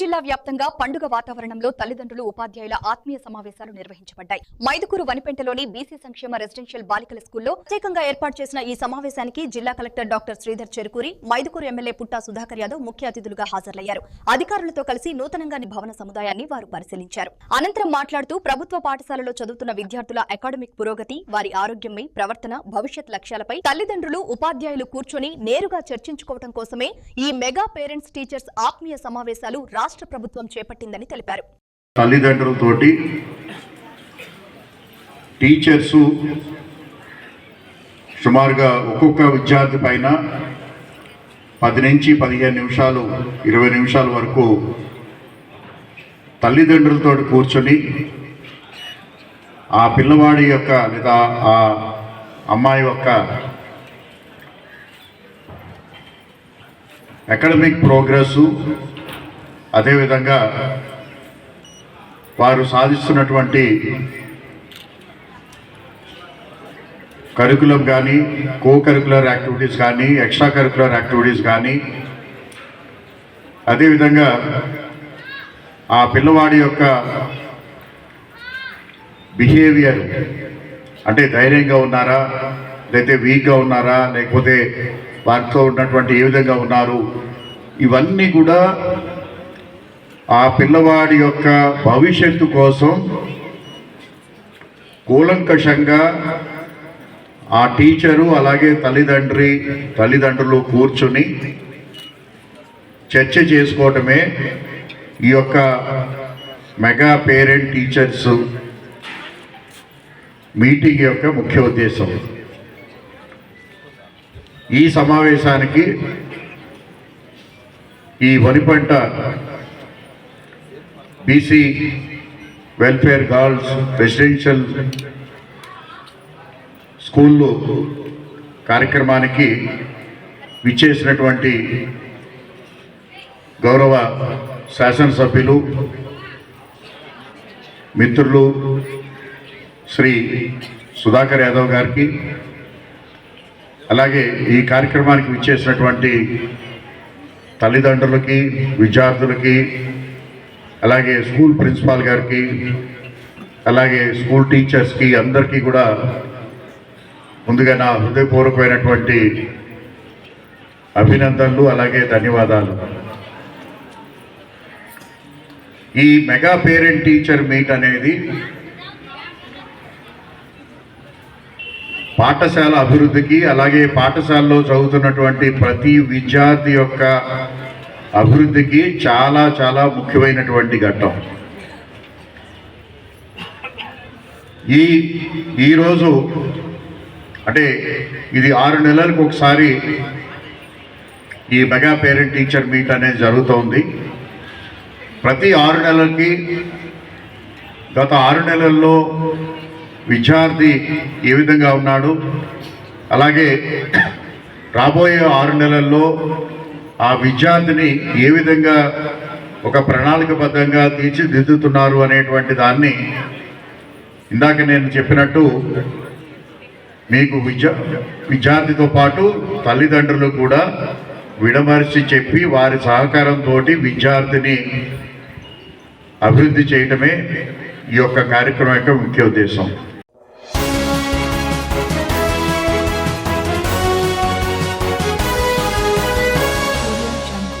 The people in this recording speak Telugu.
జిల్లా వ్యాప్తంగా పండుగ వాతావరణంలో తల్లిదండ్రులు ఉపాధ్యాయుల ఆత్మీయ సమావేశాలు నిర్వహించబడ్డాయి. మైదుకూరు వనిపెంటలోని బీసీ సంక్షేమ రెసిడెన్షియల్ బాలికల స్కూల్లో ప్రత్యేకంగా ఏర్పాటు చేసిన ఈ సమావేశానికి జిల్లా collector doctor Sridhar Cherukuri Mydukur MLA Putta Sudhakar Yadav ముఖ్య అతిథులుగా హాజరయ్యారు. అధికారులతో కలిసి నూతనంగా భవన సముదాయాన్ని వారు పరిశీలించారు. అనంతరం మాట్లాడుతూ ప్రభుత్వ పాఠశాలలో చదువుతున్న విద్యార్థుల అకాడమిక్ పురోగతి వారి ఆరోగ్యమై ప్రవర్తన భవిష్యత్ లక్ష్యాలపై తల్లిదండ్రులు ఉపాధ్యాయులు కూర్చొని నేరుగా చర్చించుకోవడం కోసమే ఈ మెగా పేరెంట్స్ టీచర్స్ ఆత్మీయ సమావేశాలు రాష్ట్ర ప్రభుత్వం చేపట్టిందని తెలిపారు. తల్లిదండ్రులతోటి టీచర్స్ సుమారుగా ఒక్కొక్క విద్యార్థి పైన పది నుంచి పదిహేను నిమిషాలు ఇరవై నిమిషాల వరకు తల్లిదండ్రులతో కూర్చొని ఆ పిల్లవాడి యొక్క లేదా ఆ అమ్మాయి యొక్క అకాడమిక్ ప్రోగ్రెస్సు అదేవిధంగా వారు సాధిస్తున్నటువంటి కరికులం కానీ కో కరికులర్ యాక్టివిటీస్ కానీ ఎక్స్ట్రా కరికులర్ యాక్టివిటీస్ కానీ అదేవిధంగా ఆ పిల్లవాడి యొక్క బిహేవియర్ అంటే ధైర్యంగా ఉన్నారా లేకపోతే వీక్గా ఉన్నారా లేకపోతే వారితో ఉన్నటువంటి ఏ విధంగా ఉన్నారు ఇవన్నీ కూడా ఆ పిల్లవాడి యొక్క భవిష్యత్తు కోసం కూలంకషంగా ఆ టీచరు అలాగే తల్లిదండ్రి తల్లిదండ్రులు కూర్చుని చర్చ చేసుకోవటమే ఈ యొక్క మెగా పేరెంట్ టీచర్స్ మీటింగ్ యొక్క ముఖ్య ఉద్దేశం. ఈ సమావేశానికి ఈ Varipanta BC welfare girls residential స్కూల్లో కార్యక్రమానికి విచ్చేసినటువంటి గౌరవ శాసనసభ్యులు మిత్రులు శ్రీ సుధాకర్ యాదవ్ గారికి అలాగే ఈ కార్యక్రమానికి విచ్చేసినటువంటి తల్లిదండ్రులకి విద్యార్థులకి అలాగే స్కూల్ ప్రిన్సిపాల్ గారికి అలాగే స్కూల్ టీచర్స్కి అందరికీ కూడా ముందుగా నా హృదయపూర్వకమైనటువంటి అభినందనలు అలాగే ధన్యవాదాలు. ఈ మెగా పేరెంట్ టీచర్ మీట్ అనేది పాఠశాల అభివృద్ధికి అలాగే పాఠశాలలో చదువుతున్నటువంటి ప్రతి విద్యార్థి యొక్క అభివృద్ధికి చాలా చాలా ముఖ్యమైనటువంటి ఘట్టం. ఈ ఈరోజు అంటే ఇది ఆరు నెలలకు ఒకసారి ఈ మెగా పేరెంట్ టీచర్ మీట్ అనేది జరుగుతోంది. ప్రతి ఆరు నెలలకి గత ఆరు నెలల్లో విద్యార్థి ఏ విధంగా ఉన్నాడు? అలాగే రాబోయే ఆరు నెలల్లో ఆ విద్యార్థిని ఏ విధంగా ఒక ప్రణాళికబద్ధంగా తీర్చిదిద్దుతున్నారు అనేటువంటి దాన్ని ఇందాక నేను చెప్పినట్టు మీకు విద్యా విద్యార్థితో పాటు తల్లిదండ్రులు కూడా విడమరిచి చెప్పి వారి సహకారంతో విద్యార్థిని అభివృద్ధి చేయటమే ఈ యొక్క కార్యక్రమం యొక్క ముఖ్య ఉద్దేశం.